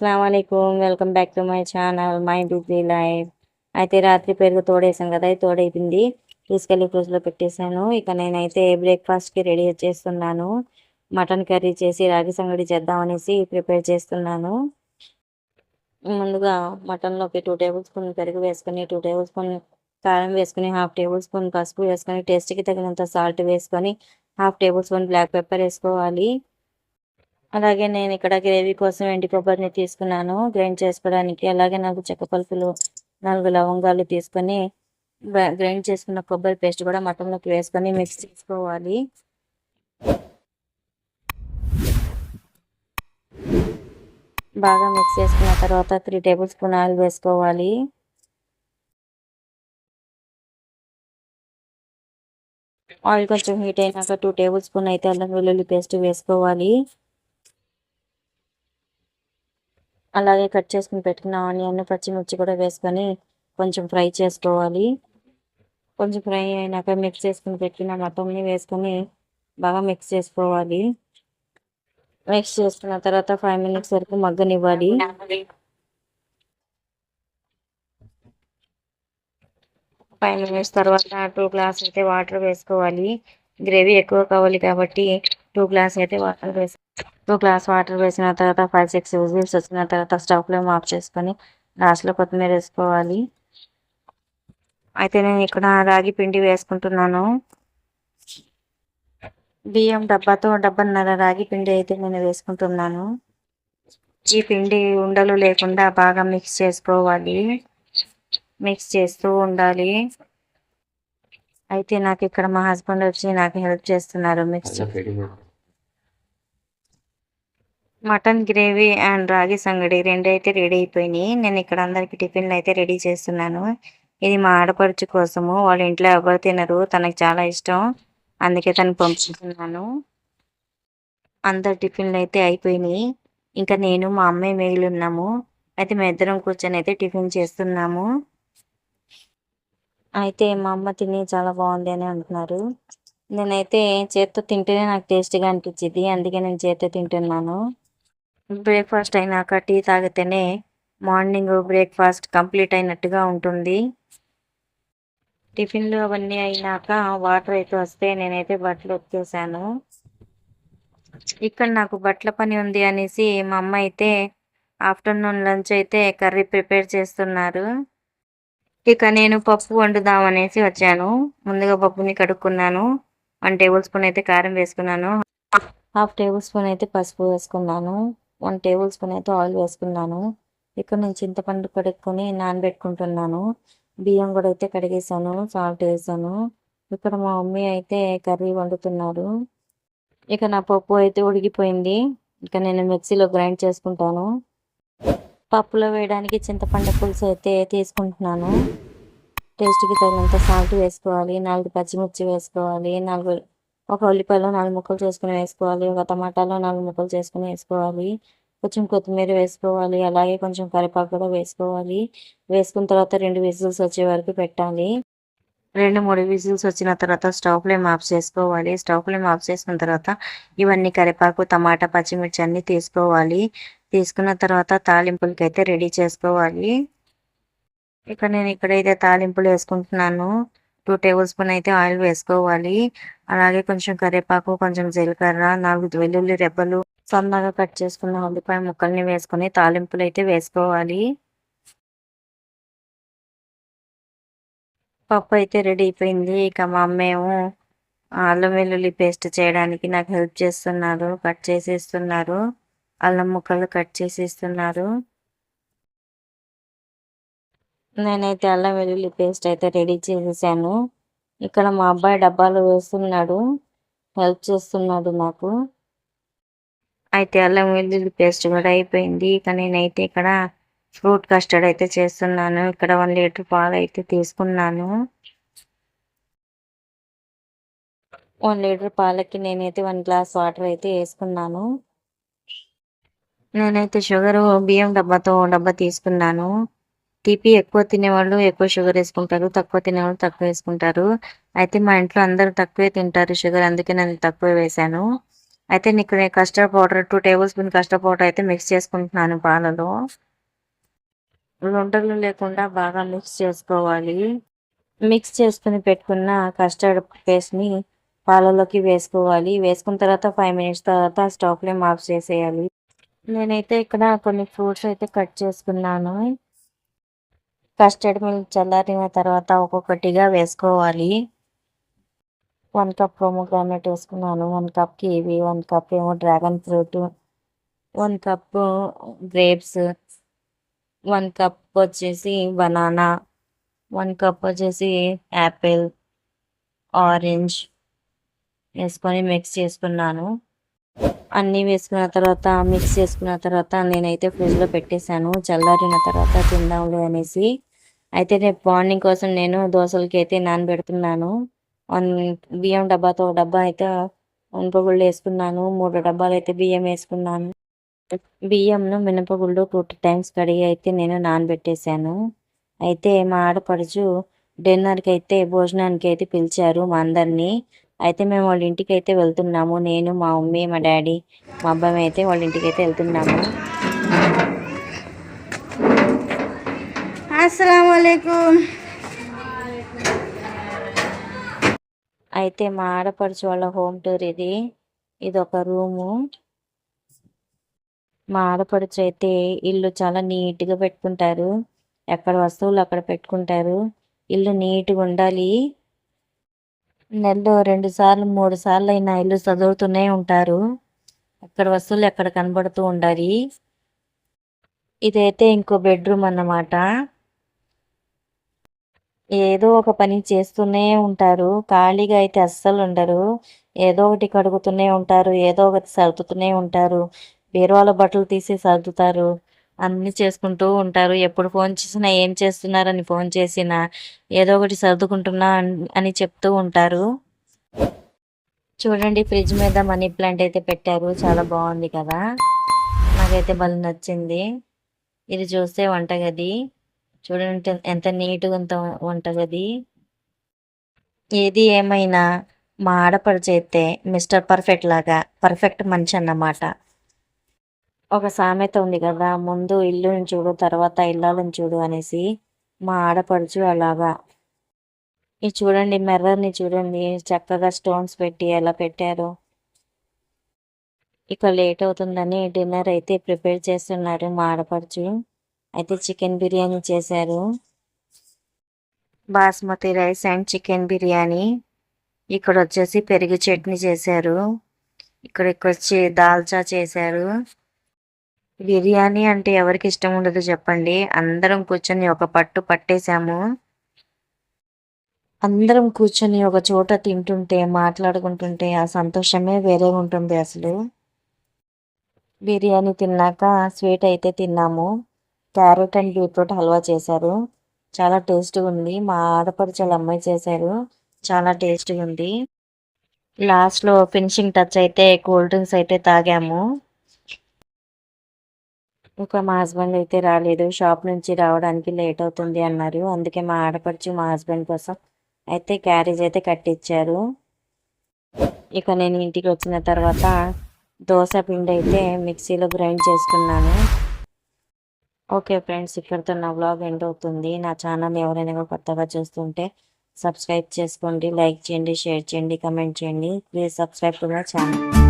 అస్సలం welcome back to my channel my busy life. అయితే రాత్రి పెరుగు తోడేసాను కదా అది తోడైపోయింది. తీసుకెళ్ళి ఫ్రిడ్జ్లో పెట్టేశాను. ఇక నేనైతే బ్రేక్ఫాస్ట్కి రెడీ చేస్తున్నాను. మటన్ కర్రీ చేసి రాగి సంగడి చేద్దామనేసి ప్రిపేర్ చేస్తున్నాను. ముందుగా మటన్లోకి టూ టేబుల్ స్పూన్ పెరుగు వేసుకొని టూ టేబుల్ స్పూన్ కారం వేసుకొని హాఫ్ టేబుల్ స్పూన్ పసుపు వేసుకొని టేస్ట్కి తగినంత సాల్ట్ వేసుకొని half tablespoon black pepper వేసుకోవాలి. అలాగే నేను ఇక్కడ గ్రేవీ కోసం ఎండి కొబ్బరిని తీసుకున్నాను. గ్రైండ్ చేసుకోవడానికి అలాగే నాకు చెక్క పలుకులు నాలుగు లవంగాలు తీసుకొని గ్రైండ్ చేసుకున్న కొబ్బరి పేస్ట్ కూడా మటన్లోకి వేసుకొని మిక్స్ చేసుకోవాలి. బాగా మిక్స్ చేసుకున్న తర్వాత త్రీ టేబుల్ స్పూన్ ఆయిల్ వేసుకోవాలి. ఆయిల్ కొంచెం హీట్ అయినాక టూ టేబుల్ స్పూన్ అయితే అల్లం వెల్లుల్లి పేస్ట్ వేసుకోవాలి. అలాగే కట్ చేసుకుని పెట్టుకున్న ఆనియన్ పచ్చిమిర్చి కూడా వేసుకొని కొంచెం ఫ్రై చేసుకోవాలి. కొంచెం ఫ్రై అయినాక మిక్స్ చేసుకుని పెట్టిన మటన్ని వేసుకొని బాగా మిక్స్ చేసుకోవాలి. మిక్స్ చేసుకున్న తర్వాత ఫైవ్ మినిట్స్ వరకు మగ్గనివ్వాలి. ఫైవ్ మినిట్స్ తర్వాత టూ గ్లాస్ అయితే వాటర్ వేసుకోవాలి. గ్రేవీ ఎక్కువ కావాలి కాబట్టి టూ గ్లాస్ అయితే వాటర్ వేసి టూ గ్లాస్ వాటర్ వేసిన తర్వాత ఫైవ్ సిక్స్ విజిల్స్ వచ్చిన తర్వాత స్టవ్ ఫ్లేమ్ ఆఫ్ చేసుకొని లాస్ట్లో కొత్తిమీర వేసుకోవాలి. అయితే నేను ఇక్కడ రాగి పిండి వేసుకుంటున్నాను. బియ్యం డబ్బాతో డబ్బన్నర రాగి పిండి అయితే నేను వేసుకుంటున్నాను. ఈ పిండి ఉండలు లేకుండా బాగా మిక్స్ చేసుకోవాలి. మిక్స్ చేస్తూ ఉండాలి. అయితే నాకు ఇక్కడ మా హస్బెండ్ వచ్చి నాకు హెల్ప్ చేస్తున్నారు మిక్స్ మటన్ గ్రేవీ అండ్ రాగి సంగడి రెండు అయితే రెడీ అయిపోయినాయి. నేను ఇక్కడ అందరికి టిఫిన్లు అయితే రెడీ చేస్తున్నాను. ఇది మా ఆడపడుచు కోసము. వాళ్ళ ఇంట్లో ఎవరు తినరు తనకు చాలా ఇష్టం. అందుకే తను పంపుతున్నాను. అందరు టిఫిన్లు అయితే అయిపోయినాయి. ఇంకా నేను మా అమ్మాయి మిగిలి ఉన్నాము అయితే మేము ఇద్దరం కూర్చొని అయితే టిఫిన్ చేస్తున్నాము. అయితే మా అమ్మ తిని చాలా బాగుంది అని అంటున్నారు. నేనైతే చేత్తో తింటేనే నాకు టేస్ట్గా అనిపించింది అందుకే నేను చేత్తో తింటున్నాను. బ్రేక్ఫాస్ట్ అయినాక టీ తాగితేనే మార్నింగ్ బ్రేక్ఫాస్ట్ కంప్లీట్ అయినట్టుగా ఉంటుంది. టిఫిన్లు అవన్నీ అయినాక వాటర్ అయితే వస్తే నేనైతే బట్టలు వచ్చేసాను ఇక్కడ నాకు బట్టల పని ఉంది అనేసి మా అమ్మ అయితే ఆఫ్టర్నూన్ లంచ్ అయితే కర్రీ ప్రిపేర్ చేస్తున్నారు. ఇక నేను పప్పు వండుదాం అనేసి వచ్చాను. ముందుగా పప్పుని కడుక్కున్నాను. వన్ టేబుల్ స్పూన్ అయితే కారం వేసుకున్నాను. హాఫ్ టేబుల్ స్పూన్ అయితే పసుపు వేసుకున్నాను. వన్ టేబుల్ స్పూన్ అయితే ఆయిల్ వేసుకున్నాను. ఇక్కడ నేను చింతపండు కడుక్కొని నానబెట్టుకుంటున్నాను. బియ్యం కూడా అయితే కడిగేసాను సాల్ట్ వేసాను. ఇక్కడ మా మమ్మీ అయితే కర్రీ వండుతున్నారు. ఇక నా పప్పు అయితే ఉడికిపోయింది. ఇక నేను మిక్సీలో గ్రైండ్ చేసుకుంటాను. పప్పులో వేయడానికి చింతపండు పులుసు అయితే తీసుకుంటున్నాను. టేస్ట్కి తగినంత సాల్ట్ వేసుకోవాలి నాలుగు పచ్చిమిర్చి వేసుకోవాలి నాలుగు ఒక ఉల్లిపాయలో నాలుగు ముక్కలు చేసుకుని వేసుకోవాలి ఒక టమాటాలో నాలుగు ముక్కలు చేసుకుని వేసుకోవాలి. కొంచెం కొత్తిమీర వేసుకోవాలి అలాగే కొంచెం కరివేపాకు కూడా వేసుకోవాలి. వేసుకున్న తర్వాత రెండు విజిల్స్ వచ్చే వరకు పెట్టాలి. రెండు మూడు విజిల్స్ వచ్చిన తర్వాత స్టవ్ ఫ్లేమ్ ఆఫ్ చేసుకోవాలి. స్టవ్ ఫ్లేమ్ ఆఫ్ చేసుకున్న తర్వాత ఇవన్నీ కరివేపాకు టమాటా పచ్చిమిర్చి అన్నీ తీసుకోవాలి. తీసుకున్న తర్వాత తాలింపులకి అయితే రెడీ చేసుకోవాలి. ఇక్కడ నేను ఇక్కడైతే తాలింపులు వేసుకుంటున్నాను. టూ టేబుల్ స్పూన్ అయితే ఆయిల్ వేసుకోవాలి. అలాగే కొంచెం కరివేపాకు కొంచెం జీలకర్ర నాలుగు వెల్లుల్లి రెబ్బలు సన్నగా కట్ చేసుకున్న ఉల్లిపాయ ముక్కల్ని వేసుకొని తాలింపులు అయితే వేసుకోవాలి. పప్పు అయితే రెడీ అయిపోయింది. ఇక మా అమ్మేమో అల్లం వెల్లుల్లి పేస్ట్ చేయడానికి నాకు హెల్ప్ చేస్తున్నారు కట్ చేసి ఇస్తున్నారు అల్లం ముక్కలు కట్ చేసి ఇస్తున్నారు నేనైతే అల్లం వెల్లుల్లి పేస్ట్ అయితే రెడీ చేసేసాను. ఇక్కడ మా అబ్బాయి డబ్బాలు వేస్తున్నాడు. హెల్ప్ చేస్తున్నాడు నాకు. అయితే అల్లం వెల్లుల్లి పేస్ట్ కూడా అయిపోయింది. ఇక నేనైతే ఇక్కడ ఫ్రూట్ కస్టర్డ్ అయితే చేస్తున్నాను. ఇక్కడ వన్ లీటర్ పాలు అయితే తీసుకున్నాను. వన్ లీటర్ పాలకి నేనైతే వన్ గ్లాస్ వాటర్ అయితే వేసుకున్నాను. నేనైతే షుగర్ బియ్యం డబ్బాతో డబ్బా తీసుకున్నాను. తీపి ఎక్కువ తినేవాళ్ళు ఎక్కువ షుగర్ వేసుకుంటారు తక్కువ తినేవాళ్ళు తక్కువ వేసుకుంటారు. అయితే మా ఇంట్లో అందరూ తక్కువే తింటారు షుగర్ అందుకే నేను తక్కువ వేసాను అయితే నీకు నేను custard powder two tablespoon custard powder అయితే మిక్స్ చేసుకుంటున్నాను పాలలో. ఉండలు లేకుండా బాగా మిక్స్ చేసుకోవాలి. మిక్స్ చేసుకుని పెట్టుకున్న కస్టర్డ్ పేస్ట్ని పాలలోకి వేసుకోవాలి. వేసుకున్న తర్వాత ఫైవ్ మినిట్స్ తర్వాత స్టవ్ ఫ్లేమ్ ఆఫ్ చేసేయాలి. నేనైతే ఇక్కడ కొన్ని ఫ్రూట్స్ అయితే కట్ చేసుకున్నాను. కస్టర్డ్ మిల్క్ చల్లారిన తర్వాత ఒక్కొక్కటిగా వేసుకోవాలి. వన్ కప్ ప్రోమోగ్రానైట్ వేసుకున్నాను. One cup kiwi one cup ఏమో dragon fruit one cup grapes one cup వచ్చేసి బనానా వన్ కప్ వచ్చేసి యాపిల్ ఆరెంజ్ వేసుకొని మిక్స్ చేసుకున్నాను. అన్నీ వేసుకున్న తర్వాత మిక్స్ చేసుకున్న తర్వాత నేనైతే ఫ్రిడ్జ్లో పెట్టేశాను. చల్లారిన తర్వాత తిందాంలే అనేసి. అయితే రేపు మార్నింగ్ కోసం నేను దోశలకి అయితే నానబెడుతున్నాను. వన్ బియ్యం డబ్బాతో డబ్బా అయితే మినపగుళ్ళు వేసుకున్నాను. మూడు డబ్బాలు అయితే బియ్యం వేసుకున్నాను. బియ్యంను మినపగుళ్ళు టూ టైమ్స్ కడిగి అయితే నేను నానబెట్టేశాను. అయితే మా ఆడపడుచు డిన్నర్కి అయితే భోజనానికి అయితే పిలిచారు మా అందరినీ. అయితే మేము వాళ్ళ ఇంటికి అయితే వెళ్తున్నాము. నేను మా మమ్మీ మా డాడీ మా అబ్బాయి అయితే వాళ్ళ ఇంటికి అయితే వెళ్తున్నాము అస్సలం అయితే మా ఆడపడుచు వాళ్ళ హోమ్ టూర్ ఇది. ఇది ఒక రూము. మా ఆడపడుచు అయితే ఇల్లు చాలా నీట్గా పెట్టుకుంటారు. ఎక్కడ వస్తువులు అక్కడ పెట్టుకుంటారు. ఇల్లు నీట్గా ఉండాలి. నెలలో రెండు సార్లు మూడు సార్లు అయినా ఇల్లు చదువుతూనే ఉంటారు. ఎక్కడ వస్తువులు ఎక్కడ కనబడుతూ ఉండాలి ఇదైతే ఇంకో బెడ్రూమ్ అన్నమాట. ఏదో ఒక పని చేస్తూనే ఉంటారు. ఖాళీగా అయితే అస్సలు ఉండరు. ఏదో ఒకటి కడుగుతూనే ఉంటారు. ఏదో ఒకటి సర్దుతూనే ఉంటారు. బీరువాల బట్టలు తీసి సర్దుతారు. అన్ని చేసుకుంటూ ఉంటారు. ఎప్పుడు ఫోన్ చేసినా ఏం చేస్తున్నారని ఫోన్ చేసినా ఏదో ఒకటి సర్దుకుంటున్నా అని చెప్తూ ఉంటారు. చూడండి ఫ్రిడ్జ్ మీద మనీ ప్లాంట్ అయితే పెట్టారు. చాలా బాగుంది కదా? నాకైతే భలే నచ్చింది. ఇది చూస్తే వంటగది. చూడండి ఎంత నీట్గా ఎంత వంటగది. ఏది ఏమైనా మా ఆడపడిచైతే మిస్టర్ పర్ఫెక్ట్ లాగా పర్ఫెక్ట్ మనిషి అన్నమాట. ఒక సామెత ఉంది కదా ముందు ఇల్లుని చూడు తర్వాత ఇల్లాలని చూడు అనేసి మా ఆడపడుచు అలాగా. ఇది చూడండి మిర్రర్ని చూడండి చక్కగా స్టోన్స్ పెట్టి ఎలా పెట్టారు? ఇక లేట్ అవుతుందని డిన్నర్ అయితే ప్రిపేర్ చేస్తున్నారు మా ఆడపడుచు. అయితే చికెన్ బిర్యానీ చేశారు. Basmati rice and chicken biryani. ఇక్కడ వచ్చేసి పెరుగు చట్నీ చేశారు. ఇక్కడ ఇక్కడ వచ్చి దాల్చా చేశారు. బిర్యానీ అంటే ఎవరికి ఇష్టం ఉండదు చెప్పండి. అందరం కూర్చొని ఒక పట్టు పట్టేశాము. అందరం కూర్చొని ఒక చోట తింటుంటే మాట్లాడుకుంటుంటే ఆ సంతోషమే వేరే ఉంటుంది అసలు. బిర్యానీ తిన్నాక స్వీట్ అయితే తిన్నాము. క్యారెట్ అండ్ బీట్రూట్ హల్వా చేశారు. చాలా టేస్ట్గా ఉంది. మా ఆడపడుచుల అమ్మాయి చేశారు. చాలా టేస్ట్గా ఉంది. లాస్ట్లో ఫినిషింగ్ టచ్ అయితే కూల్ డ్రింక్స్ అయితే తాగాము. ఇంకా మా హస్బెండ్ అయితే రాలేదు. షాప్ నుంచి రావడానికి లేట్ అవుతుంది అన్నారు. అందుకే మా ఆడపడుచు మా హస్బెండ్ కోసం అయితే క్యారేజ్ అయితే కట్టించారు ఇక నేను ఇంటికి వచ్చిన తర్వాత దోశ పిండి అయితే మిక్సీలో గ్రైండ్ చేసుకున్నాను. ఓకే ఫ్రెండ్స్ ఇక్కడితో నా బ్లాగ్ ఎండ్ అవుతుంది. నా ఛానల్ ఎవరైనా కొత్తగా చూస్తుంటే సబ్స్క్రైబ్ చేసుకోండి లైక్ చేయండి షేర్ చేయండి కమెంట్ చేయండి. Please subscribe to my channel.